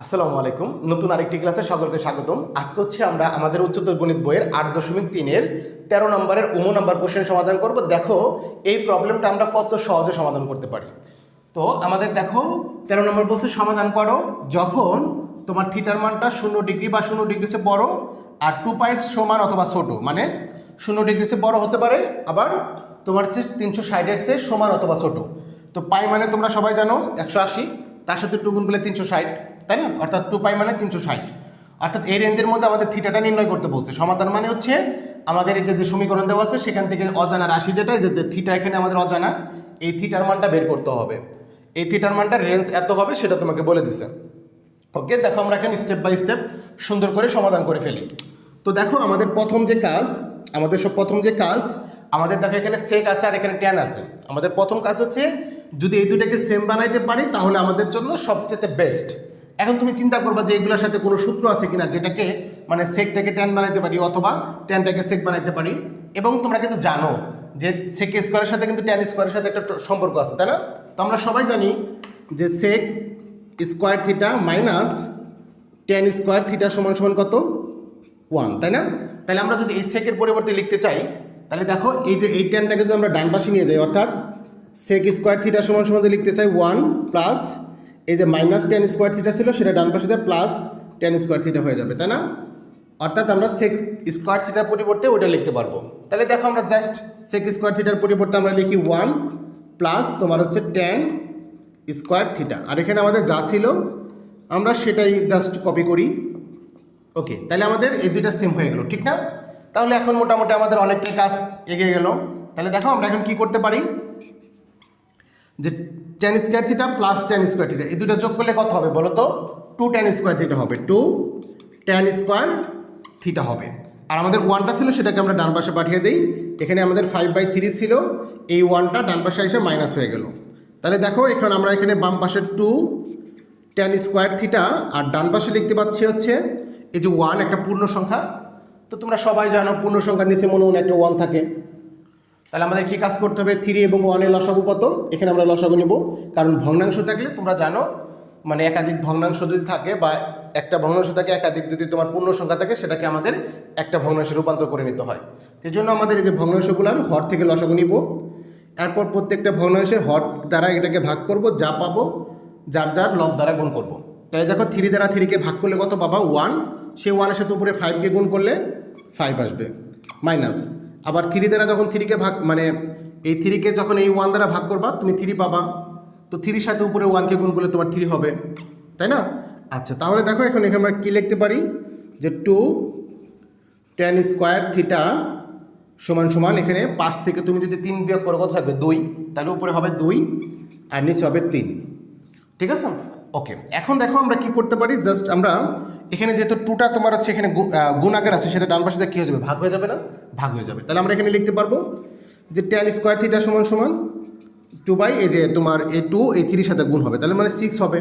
আসসালামু আলাইকুম। নতুন আরেকটি ক্লাসে সকলকে স্বাগতম। আজকে হচ্ছে আমরা আমাদের উচ্চতর গণিত বইয়ের আট দশমিক তিনের তেরো নম্বরের উমো নম্বর কোশ্চেন সমাধান করব। দেখো, এই প্রবলেমটা আমরা কত সহজে সমাধান করতে পারি। তো আমাদের দেখো, তেরো নম্বর বলছে সমাধান করো। যখন তোমার থিটার মানটা শূন্য ডিগ্রি বা শূন্য ডিগ্রি সে বড়, আর টু পয়েন্ট সমান অথবা ছোটো মানে শূন্য ডিগ্রি সে বড় হতে পারে, আবার তোমার হচ্ছে তিনশো ষাটের চেয়ে সমান অথবা ছোটো। তো পাই মানে তোমরা সবাই জানো, একশো আশি, তার সাথে টু গুণ তিনশো ষাট। তাই না? অর্থাৎ টু পাই মানে তিনশো ষাট। অর্থাৎ এই রেঞ্জের মধ্যে আমাদের থিটাটা নির্ণয় করতে বলছে। সমাধান মানে হচ্ছে আমাদের এই যে সমীকরণ দেওয়া আছে, সেখান থেকে অজানা রাশি যেটা যে থিটা এখানে আমাদের অজানা, এই থিটার মানটা বের করতে হবে। এই থিটার মানটা রেঞ্জ এত হবে সেটা তোমাকে বলে দিছে। ওকে দেখো আমরা এখানে স্টেপ বাই স্টেপ সুন্দর করে সমাধান করে ফেলি। তো দেখো আমাদের প্রথম যে কাজ, আমাদের সব প্রথম যে কাজ, আমাদের দেখো এখানে সেক আছে আর এখানে ট্যান আছে। আমাদের প্রথম কাজ হচ্ছে যদি এই দুটাকে সেম বানাইতে পারি, তাহলে আমাদের জন্য সবচেয়ে বেস্ট এখন তুমি চিন্তা করবা যে এগুলোর সাথে কোনো সূত্র আছে কিনা যেটাকে মানে সেকটাকে ট্যান বানাইতে পারি অথবা ট্যানটাকে সেক বানাইতে পারি। এবং তোমরা কিন্তু জানো যে সেক স্কোয়ারের সাথে কিন্তু ট্যান স্কোয়ারের সাথে একটা সম্পর্ক আছে, তাই না? তো আমরা সবাই জানি যে sec square theta minus tan square theta সমান সমান কত? ওয়ান তাই না? তাহলে আমরা যদি এই সেকের পরিবর্তে লিখতে চাই, তাহলে দেখো এই যে এই টেনটাকে যদি আমরা ডান পাশে নিয়ে যাই, অর্থাৎ সেক স্কোয়ার থিটা সমান সমান লিখতে চাই ওয়ান প্লাস এই যে মাইনাস টেন স্কোয়ার থিটা ছিল সেটা ডান পাশে যায় প্লাস টেন স্কোয়ার থিটা হয়ে যাবে তাই না? অর্থাৎ আমরা সেক স্কোয়ার থিটার পরিবর্তে ওটা লিখতে পারব। তাহলে দেখো আমরা জাস্ট সেক স্কোয়ার থিটার পরিবর্তে আমরা লিখি ওয়ান প্লাস তোমার হচ্ছে টেন স্কোয়ার থিটা আর এখানে আমাদের যা ছিল আমরা সেটাই জাস্ট কপি করি। ওকে তাহলে আমাদের এই দুইটা সেম হয়ে গেল ঠিক না? তাহলে এখন মোটামুটি আমাদের অনেকটাই কাজ এগিয়ে গেল। তাহলে দেখো আমরা এখন কি করতে পারি? যে tan square theta plus tan square theta এই দুটো যোগ করলে কত হবে বলো তো? টু টেন স্কোয়ার থিটা হবে। টু টেন স্কোয়ার থিটা হবে। আর আমাদের ওয়ানটা ছিল, সেটাকে আমরা ডান পাশে পাঠিয়ে দিই। এখানে আমাদের ফাইভ বাই থ্রি ছিল, এই ওয়ানটা ডান পাশে এসে মাইনাস হয়ে গেল। তাহলে দেখো, এখন আমরা এখানে বাম পাশে টু টেন স্কোয়ার থিটা আর ডান পাশে লিখতে পাচ্ছি হচ্ছে, এই যে ওয়ান একটা পূর্ণ সংখ্যা। তো তোমরা সবাই জানো, পূর্ণ সংখ্যার নিচে মনে মনে একটা ওয়ান থাকে। তাহলে আমাদের কি কাজ করতে হবে? থ্রি এবং ওয়ানের লসাগু কত? এখানে আমরা লসাগু নেব। কারণ ভগ্নাংশ থাকলে তোমরা জানো মানে একাধিক ভগ্নাংশ যদি থাকে বা একটা ভগ্নাংশ থাকে, একাধিক যদি তোমার পূর্ণ সংখ্যা থাকে, সেটাকে আমাদের একটা ভগ্নাংশে রূপান্তর করে নিতে হয়। সেই জন্য আমাদের এই যে ভগ্নাংশগুলোর হর থেকে লসাগু নিব। এরপর প্রত্যেকটা ভগ্নাংশের হর দ্বারা এটাকে ভাগ করব, যা পাবো, যার যার লব দ্বারা গুণ করব। তাহলে দেখো থ্রি দ্বারা থ্রিকে ভাগ করলে কত পাবা? ওয়ান সেই ওয়ানের সাথে উপরে ফাইভকে গুণ করলে ফাইভ আসবে। মাইনাস আবার থ্রি দ্বারা যখন থ্রিকে ভাগ মানে এই থ্রিকে যখন এই ওয়ান দ্বারা ভাগ করবা, তুমি থ্রি পাবা। তো থ্রির সাথে উপরে ওয়ানকে গুণ করলে তোমার থ্রি হবে। তাই না? আচ্ছা তাহলে দেখো এখন এখানে আমরা কী লিখতে পারি? যে টু টেন স্কোয়ার থিটা সমান সমান এখানে পাঁচ থেকে তুমি যদি তিন বিয়োগ করো, কত থাকবে? দুই। তাহলে উপরে হবে দুই আর নিচে হবে তিন। ঠিক আছে? ওকে এখন দেখো আমরা কি করতে পারি? জাস্ট আমরা এখানে যেহেতু টুটা তোমার হচ্ছে এখানে গু- গুণ আকার আছে, সেটা ডান পাশে কী হয়ে যাবে? ভাগ হয়ে যাবে না? ভাগ হয়ে যাবে। তাহলে আমরা এখানে লিখতে পারব যে টেন স্কোয়ার থিটা সমান সমান টু বাই এই যে তোমার এ টু এই থ্রির সাথে গুণ হবে। তাহলে মানে সিক্স হবে।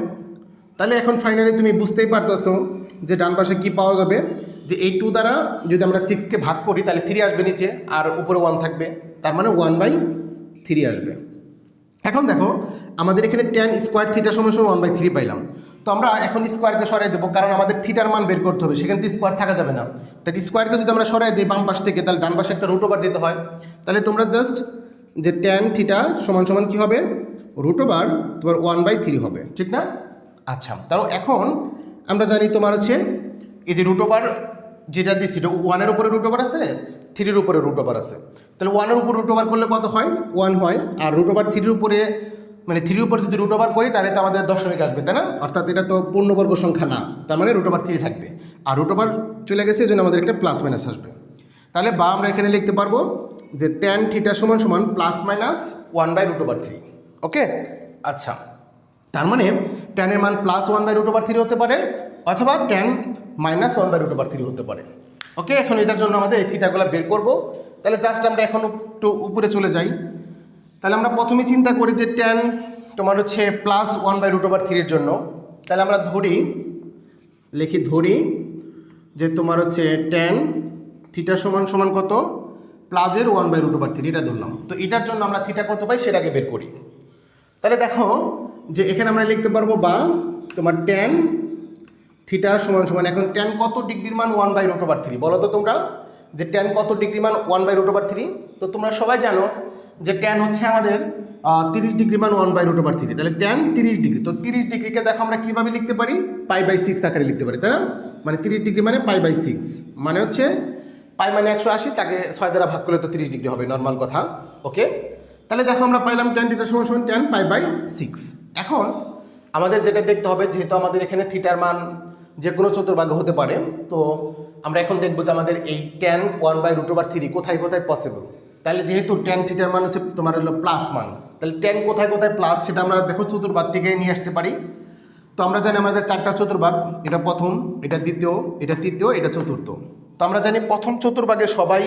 তাহলে এখন ফাইনালি তুমি বুঝতেই পারতেছো যে ডান পাশে কী পাওয়া যাবে? যে এই টু দ্বারা যদি আমরা সিক্সকে ভাগ করি, তাহলে থ্রি আসবে নিচে, আর উপরে ওয়ান থাকবে। তার মানে ওয়ান বাই থ্রি আসবে। এখন দেখো, আমাদের এখানে টেন স্কোয়ার থিটা সমান সমান ওয়ান বাই থ্রি পাইলাম। তো আমরা এখন স্কোয়ারকে সরাই দেবো, কারণ আমাদের থিটার মান বের করতে হবে, সেখানে তো স্কোয়ার থাকা যাবে না। তাহলে স্কোয়ারকে যদি আমরা সরাই দিই বাম পাশ থেকে, তাহলে ডান পাশে একটা রুট ওভার দিতে হয়। তাহলে তোমরা জাস্ট যে টেন থিটা সমান সমান কী হবে? রুট ওভার তোমার ওয়ান বাই থ্রি হবে, ঠিক না? আচ্ছা তাও এখন আমরা জানি তোমার হচ্ছে, এই যে রুট ওভার যেটা দিচ্ছি ওয়ানের উপরে রুট ওভার আছে? থ্রির উপরে রুট ওভার আছে। তাহলে ওয়ানের উপর রুট ওভার করলে কত হয়? ওয়ান হয়। আর রুট ওভার থ্রির উপরে মানে থ্রির উপরে যদি রুট ওভার করি, তাহলে তো আমাদের দশমিক আসবে, তাই না? অর্থাৎ এটা তো পূর্ণবর্গ সংখ্যা না, তার মানে রুট ওভার থ্রি থাকবে। আর রুট ওভার চলে গেছে, এই জন্য আমাদের একটা প্লাস মাইনাস আসবে। তাহলে বা আমরা এখানে লিখতে পারব যে ট্যান থিটা সমান সমান plus minus one by root over three okay আচ্ছা। তার মানে ট্যানের মান plus one by root over three হতে পারে, অথবা tan minus one by root over three হতে পারে। ওকে এখন এটার জন্য আমাদের এই থিটাগুলো বের করব। তাহলে জাস্ট আমরা এখন একটু উপরে চলে যাই। তাহলে আমরা প্রথমে চিন্তা করি যে ট্যান তোমার হচ্ছে plus one by root over থ্রির জন্য। তাহলে আমরা ধরি, লিখি ধরি যে তোমার হচ্ছে ট্যান থিটা সমান সমান কত? প্লাসের one by root over three এটা ধরলাম। তো এটার জন্য আমরা থিটা কত পাই সেটাকে বের করি। তাহলে দেখো যে এখানে আমরা লিখতে পারব বা তোমার টেন থিটা সমান সমান, এখন টেন কত ডিগ্রির মান one by root over three বলো তো তোমরা যে টেন কত ডিগ্রি মান one by root over three তো তোমরা সবাই জানো যে টেন হচ্ছে আমাদের তিরিশ ডিগ্রি মান one by root over three তাহলে টেন তিরিশ ডিগ্রি, তো তিরিশ ডিগ্রিকে দেখো আমরা কীভাবে লিখতে পারি? পাই বাই সিক্স আকারে লিখতে পারি, তাই না? মানে তিরিশ ডিগ্রি মানে পাই বাই সিক্স মানে হচ্ছে পাই মানে একশো আশি, তাকে ছয় দ্বারা ভাগ করলে তো তিরিশ ডিগ্রি হবে নর্মাল কথা ওকে তাহলে দেখো আমরা পাইলাম টেন থিটার সমান সমান টেন পাই বাই সিক্স এখন আমাদের যেটা দেখতে হবে, যেহেতু আমাদের এখানে থিটার মান যে কোনো চতুর্ভাগ্য হতে পারে। তো আমরা এখন দেখব যে আমাদের এই tan one by root over three কোথায় কোথায় পসিবল তাহলে যেহেতু টেন থিটার মান হচ্ছে তোমার হলো প্লাস মান, তাহলে টেন কোথায় কোথায় প্লাস সেটা আমরা দেখো চতুর্ভাগ থেকে নিয়ে আসতে পারি। তো আমরা জানি আমাদের চারটা চতুর্ভাগ, এটা প্রথম, এটা দ্বিতীয়, এটা তৃতীয়, এটা চতুর্থ। তো আমরা জানি প্রথম চতুর্ভাগে সবাই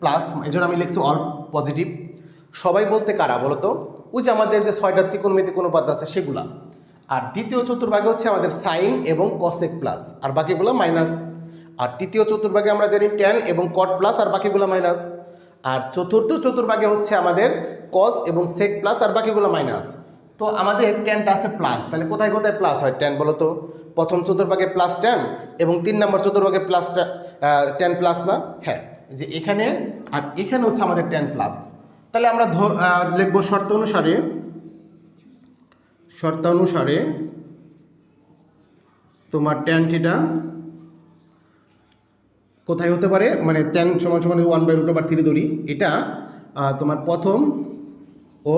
প্লাস এই জন্য আমি লিখছি অল পজিটিভ সবাই বলতে কারা বলতো? ওই যে আমাদের যে ছয়টা ত্রিকোণমিতি কোনো অনুপাত আছে সেগুলা। আর দ্বিতীয় চতুর্ভাগে হচ্ছে আমাদের সাইন এবং কসেক প্লাস আর বাকিগুলো মাইনাস আর তৃতীয় চতুর্ভাগে আমরা জানি টেন এবং কট প্লাস আর বাকিগুলো মাইনাস আর চতুর্থ চতুর্ভাগে হচ্ছে আমাদের কস এবং সেক প্লাস আর বাকিগুলো মাইনাস তো আমাদের টেনটা আছে প্লাস তাহলে কোথায় কোথায় প্লাস হয় টেন বলো তো? প্রথম চতুর্ভাগে প্লাস টেন এবং তিন নম্বর চতুর্ভাগে প্লাস টেন প্লাস না? হ্যাঁ যে এখানে আর এখানে হচ্ছে আমাদের টেন প্লাস তাহলে আমরা লিখব শর্ত অনুসারে শর্তানুসারে তোমার ট্যান থিটা কোথায় হতে পারে? মানে ট্যান সমান সমান one by root over three ধরি। এটা তোমার প্রথম ও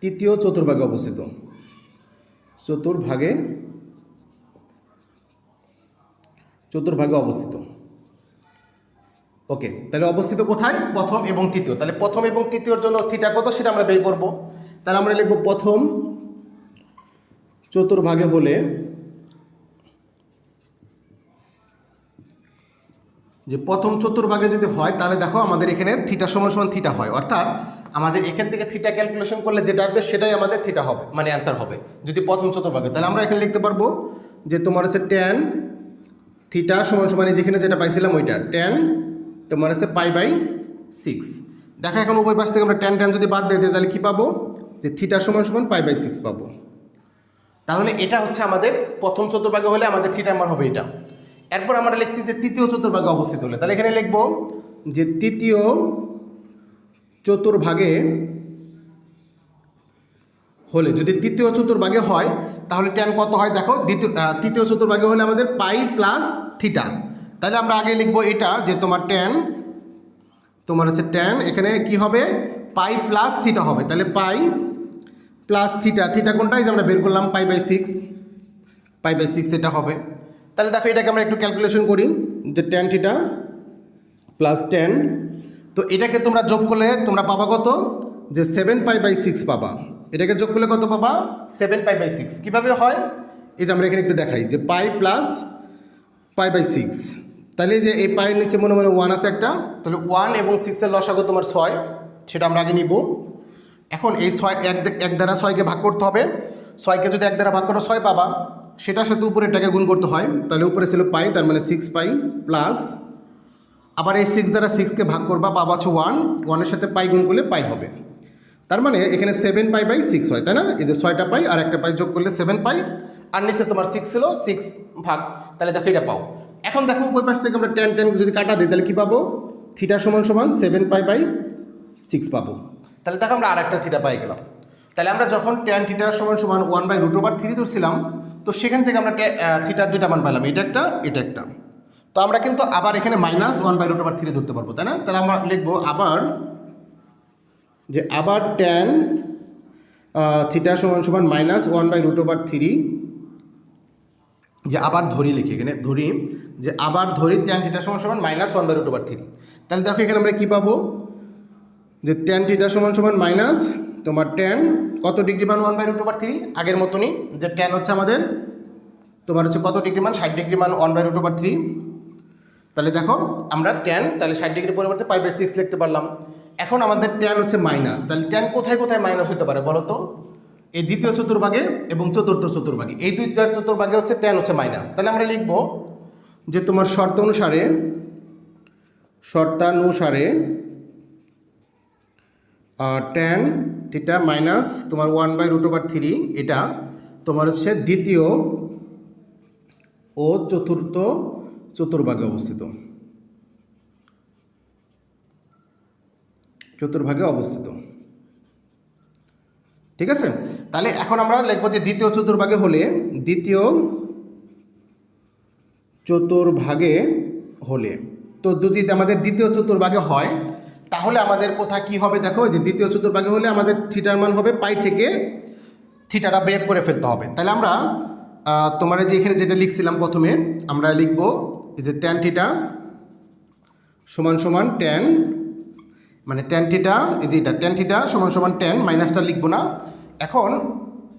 তৃতীয় চতুর্ভাগে অবস্থিত। চতুর্ভাগে চতুর্ভাগে অবস্থিত। ওকে তাহলে অবস্থিত কোথায়? প্রথম এবং তৃতীয়। তাহলে প্রথম এবং তৃতীয়র জন্য থিটা কত? সেটা আমরা বের করব। তাহলে আমরা লিখব প্রথম চতুর্ভাগে হলে যে প্রথম চতুর্ভাগে যদি হয়, তাহলে দেখো আমাদের এখানে থিটা সমান সমান থিটা হয়। অর্থাৎ আমাদের এখান থেকে থিটা ক্যালকুলেশন করলে যেটা আসবে, সেটাই আমাদের থিটা হবে মানে অ্যান্সার হবে। যদি প্রথম চতুর্ভাগে, তাহলে আমরা এখানে লিখতে পারব যে তোমার হচ্ছে ট্যান থিটা সমান সমান যেখানে যেটা পাইছিলাম ওইটা ট্যান তোমার হচ্ছে পাই বাই সিক্স দেখা এখন উভয় পাশ থেকে আমরা ট্যান ট্যান যদি বাদ দিয়ে দিই, তাহলে কী পাবো? যে থিটা সমান সমান পাই বাই সিক্স পাবো। তাহলে এটা হচ্ছে আমাদের প্রথম চতুর্ভাগে হলে আমাদের থিটার মান হবে এটা। এরপর আমরা লিখছি যে তৃতীয় চতুর্ভাগে অবস্থিত হলে। তাহলে এখানে লিখব যে তৃতীয় চতুর্ভাগে হলে, যদি তৃতীয় চতুর্ভাগে হয়, তাহলে ট্যান কত হয় দেখো? দ্বিতীয় তৃতীয় চতুর্ভাগে হলে আমাদের পাই প্লাস থিটা তাহলে আমরা আগে লিখব এটা যে তোমার ট্যান তোমার হচ্ছে ট্যান এখানে কি হবে? পাই প্লাস থিটা হবে। তাহলে পাই প্লাস থিটা থিটা কোনটা? যে আমরা বের করলাম pi by six pi by six এটা হবে। তাহলে দেখো এটাকে আমরা একটু ক্যালকুলেশন করি, যে টেন থিটা প্লাস টেন তো এটাকে তোমরা যোগ করলে তোমরা পাবা কত? যে সেভেন পাই বাই সিক্স পাবা। এটাকে যোগ করলে কত পাবা? সেভেন পাই বাই সিক্স কীভাবে হয়? এই যে আমরা এখানে একটু দেখাই, যে pi plus pi by six তাহলে যে এই পায়ের নিচে মনে মনে ওয়ান আছে একটা, তাহলে ওয়ান এবং সিক্সের লসাগো তোমার ছয়, সেটা আমরা আগে নিব। এখন এই ছয় এক এক দ্বারা ছয়কে ভাগ করতে হবে। ছয়কে যদি এক দ্বারা ভাগ করো, ছয় পাবা। সেটার সাথে উপরে এটাকে গুণ করতে হয়। তাহলে উপরে ছিল পাই, তার মানে সিক্স পাই প্লাস আবার এই সিক্স দ্বারা সিক্সকে ভাগ করবা, পাবা হচ্ছে ওয়ান ওয়ানের সাথে পাই গুণ করলে পাই হবে। তার মানে এখানে সেভেন পাই বাই সিক্স হয়, তাই না? এই যে ছয়টা পাই আর একটা পাই যোগ করলে সেভেন পাই। আর নিচে তোমার সিক্স ছিল সিক্স ভাগ। তাহলে দেখো এটা পাও। এখন দেখো উপর পাশ থেকে আমরা টেন টেন যদি কাটা দিই, তাহলে কী পাবো? থিটা সমান সমান সেভেন পাই বাই সিক্স পাবো। তাহলে দেখো আমরা আর একটা থিটা পাই গেলাম। তাহলে আমরা যখন টেন থিটার সমান সমান one by root over three ধরছিলাম, তো সেখান থেকে আমরা থিটার দুইটা মান পাইলাম, এটা একটা এটা একটা। তো আমরা কিন্তু আবার এখানে minus one by root over three ধরতে পারব, তাই না? তাহলে আমরা লিখব আবার যে আবার ট্যান থিটা সমান সমান minus one by root over three যে আবার ধরি লিখি এখানে, ধরি, যে আবার ধরি ট্যান থিটা সমান সমান minus one by root over three তাহলে দেখো এখানে আমরা কী পাবো? যে ট্যান থিটা সমান সমান মাইনাস তোমার ট্যান কত ডিগ্রি মান one by root over three আগের মতনই যে ট্যান হচ্ছে আমাদের, তোমার হচ্ছে কত ডিগ্রি মান? ষাট ডিগ্রি মান one by root over three তাহলে দেখো, আমরা ট্যান তাহলে ষাট ডিগ্রি পরিবর্তে পাই বাই সিক্স লিখতে পারলাম। এখন আমাদের ট্যান হচ্ছে মাইনাস তাহলে ট্যান কোথায় কোথায় মাইনাস হতে পারে বলো তো? এই দ্বিতীয় চতুর্ভাগে এবং চতুর্থ চতুর্ভাগে। এই দুইটা চতুর্ভাগে হচ্ছে ট্যান হচ্ছে মাইনাস তাহলে আমরা লিখব যে তোমার শর্ত অনুসারে শর্তানুসারে ট্যান থিটা মাইনাস তোমার one by root over three এটা তোমার হচ্ছে দ্বিতীয় ও চতুর্থ চতুর্ভাগে অবস্থিত। চতুর্ভাগে অবস্থিত। ঠিক আছে? তাহলে এখন আমরা লিখব যে দ্বিতীয় চতুর্ভাগে হলে, দ্বিতীয় চতুর্ভাগে হলে, তো যদি আমাদের দ্বিতীয় চতুর্ভাগে হয় তাহলে আমাদের কোথা কি হবে দেখো যে দ্বিতীয় চতুর্ভাগে হলে আমাদের থিটার মান হবে পাই থেকে থিটাটা বের করে ফেলতে হবে। তাহলে আমরা তোমার যে এখানে যেটা লিখছিলাম প্রথমে, আমরা লিখব যে ট্যান থিটা সমান সমান ট্যান মানে ট্যান থিটা এই যে এটা ট্যান থিটা সমান সমান ট্যান মাইনাসটা লিখব না। এখন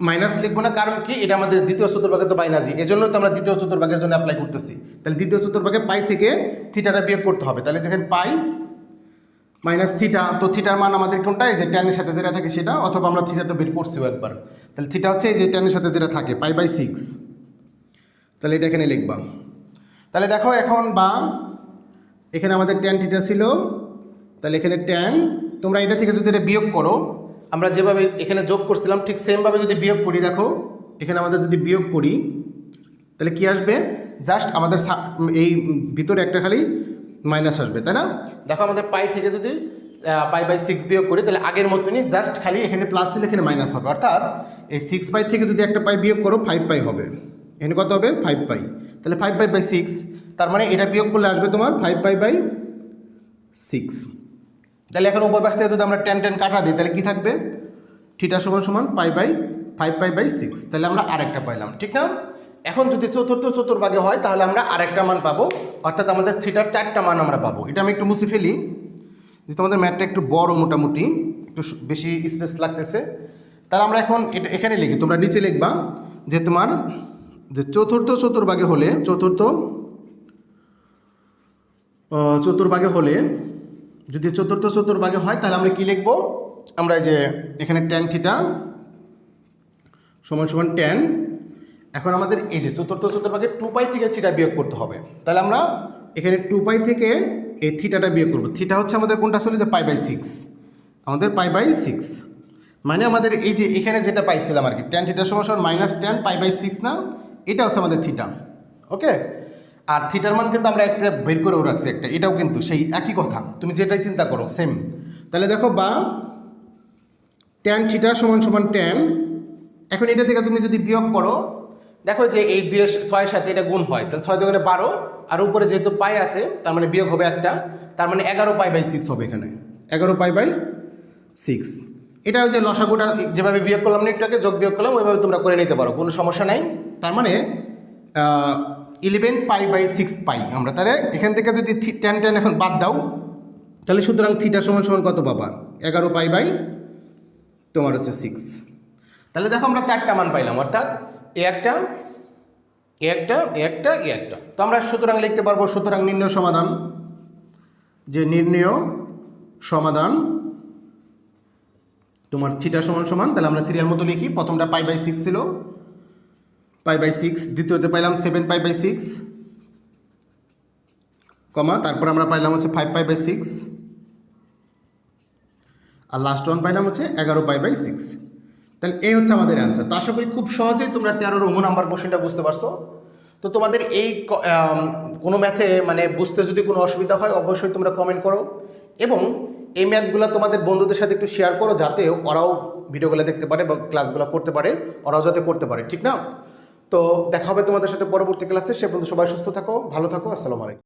মাইনাস লিখব না কারণ কি? এটা আমাদের দ্বিতীয় চতুর্ভাগে তো মাইনাসই এজন্য তো আমরা দ্বিতীয় চতুর্ভাগের জন্য অ্যাপ্লাই করতেছি। তাহলে দ্বিতীয় চতুর্ভাগে পাই থেকে থিটাটা বিয়োগ করতে হবে। তাহলে যেখানে পাই মাইনাস থিটা, তো থিটার মান আমাদের কোনটা? এই যে ট্যানের সাথে যেটা থাকে সেটা, অথবা আমরা থিটা তো বের করছিও একবার। তাহলে থিটা হচ্ছে এই যে ট্যানের সাথে যেটা থাকে, পাই বাই সিক্স তাহলে এটা এখানে লিখবা। তাহলে দেখো এখন বা, এখানে আমাদের ট্যান থিটা ছিল, তাহলে এখানে ট্যান তোমরা এটা থেকে যদি এটা বিয়োগ করো, আমরা যেভাবে এখানে যোগ করছিলাম, ঠিক সেমভাবে যদি বিয়োগ করি, দেখো, এখানে আমাদের যদি বিয়োগ করি, তাহলে কি আসবে? জাস্ট আমাদের এই ভিতরে একটা খালি মাইনাস আসবে, তাই না? দেখো আমাদের পাই থেকে যদি পাই বাই সিক্স বিয়োগ করি, তাহলে আগের মতনই জাস্ট খালি এখানে প্লাস ছিল এখানে মাইনাস হবে। অর্থাৎ এই সিক্স পাই থেকে যদি একটা পাই বিয়োগ করো ফাইভ পাই হবে। এখানে কত হবে? Five pi. তাহলে ফাইভ পাই বাই সিক্স তার মানে এটা বিয়োগ করলে আসবে তোমার ফাইভ পাই বাই সিক্স তাহলে এখন উপর পাশ থেকে যদি আমরা টেন টেন কাটা দিই, তাহলে কি থাকবে? থিটা সমান সমান pi by five pi by six তাহলে আমরা আরেকটা পাইলাম, ঠিক না? এখন যদি চতুর্থ চতুর্ভাগে হয়, তাহলে আমরা আরেকটা মান পাবো। অর্থাৎ আমাদের থিটার চারটা মান আমরা পাবো। এটা আমি একটু মুছে ফেলি। যে তোমাদের ম্যাটটা একটু বড় মোটামুটি, একটু বেশি স্পেস লাগতেছে। তাহলে আমরা এখন এটা এখানে লিখি, তোমরা নিচে লিখবা যে তোমার যে চতুর্থ চতুর্ভাগে হলে, চতুর্থ চতুর্ভাগে হলে যদি চতুর্থ চতুর্ভাগে হয়, তাহলে আমরা কি লিখব? আমরা যে এখানে ট্যান থিটা সমান সমান ট্যান এখন আমাদের এই যে চতুর্থ চতুর্ভাগে টু পাই থেকে থিটা বিয়োগ করতে হবে। তাহলে আমরা এখানে টু পাই থেকে এই থিটাটা বিয়োগ করব। থিটা হচ্ছে আমাদের কোনটা? ছিল যে পাই বাই সিক্স আমাদের পাই বাই সিক্স মানে আমাদের এই যে এখানে যেটা পাইছিলাম আর কি ট্যান থিটার সময় সমান minus tan pi by six না, এটা হচ্ছে আমাদের থিটা ওকে আর থিটার মান কিন্তু আমরা একটা বের করেও রাখছি একটা, এটাও কিন্তু সেই একই কথা। তুমি যেটাই চিন্তা করো সেম তাহলে দেখো বা ট্যান থিটা সমান সমান ট্যান এখন এটা থেকে তুমি যদি বিয়োগ করো দেখো যে এই দুই ছয়ের সাথে এটা গুণ হয়, তাহলে ছয় দোকানে বারো, আর উপরে যেহেতু পাই আছে, তার মানে বিয়োগ হবে একটা, তার মানে এগারো পাই বাই সিক্স হবে এখানে। এগারো পাই বাই সিক্স এটা হচ্ছে লসাগুটা, যেভাবে বিয়োগ করলাম না যোগ বিয়োগ করলাম, ওইভাবে তোমরা করে নিতে পারো, কোনো সমস্যা নাই। তার মানে eleven pi by six pi. আমরা তাহলে এখান থেকে যদি টেন টেন এখন বাদ দাও, তাহলে সুতরাং থিটা সমান সমান কত পাবা? এগারো পাই বাই তোমার হচ্ছে সিক্স তাহলে দেখো আমরা চারটা মান পাইলাম, অর্থাৎ একটা একটা একটা একটা। তো আমরা সুতরাং লিখতে পারব, সুতরাং নির্ণয় সমাধান। যে নির্ণয় সমাধান, তোমার থিটা সমান সমান, তাহলে আমরা সিরিয়াল মতো লিখি। প্রথমটা পাই বাই সিক্স ছিল। পাই বাই সিক্স দ্বিতীয়তে পাইলাম seven pi by six comma, তারপর আমরা পাইলাম হচ্ছে ফাইভ পাই বাই সিক্স আর লাস্ট ওয়ান পাইলাম হচ্ছে এগারো পাই বাই সিক্স তাহলে এই হচ্ছে আমাদের অ্যান্সার তো আশা করি খুব সহজেই তোমরা তেরোর অঙ্গ নাম্বার কোশ্চেনটা বুঝতে পারছ। তো তোমাদের এই কোনো ম্যাথে মানে বুঝতে যদি কোনো অসুবিধা হয়, অবশ্যই তোমরা কমেন্ট করো। এবং এই ম্যাথগুলো তোমাদের বন্ধুদের সাথে একটু শেয়ার করো, যাতে ওরাও ভিডিওগুলো দেখতে পারে বা ক্লাসগুলো করতে পারে, ওরাও যাতে করতে পারে, ঠিক না? তো দেখা হবে তোমাদের সাথে পরবর্তী ক্লাসে সে পর্যন্ত সবাই সুস্থ থাকো, ভালো থাকো, আসসালামু আলাইকুম।